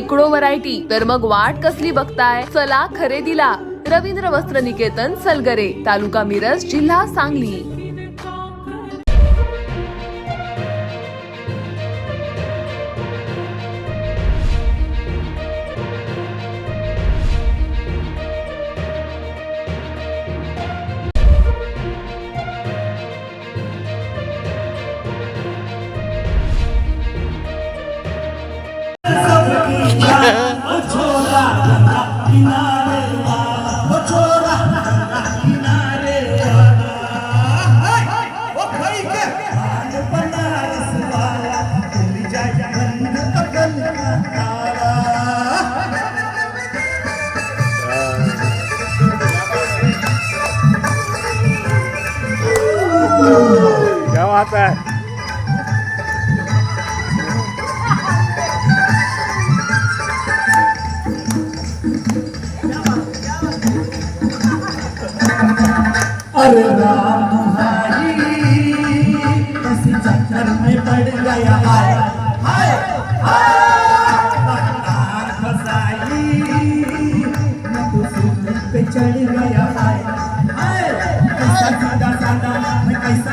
शेकडो व्हरायटी. तर मग वाट कसली बघताय? चला खरेदीला. रवींद्र वस्त्र निकेतन सलगरे. तालुका मिरज जिल्हा सांगली. बात है। अरे किसी चक्कर में पड़ गया हाय हाय। चढ़ गया हाय हाय, कैसा मैं कैसा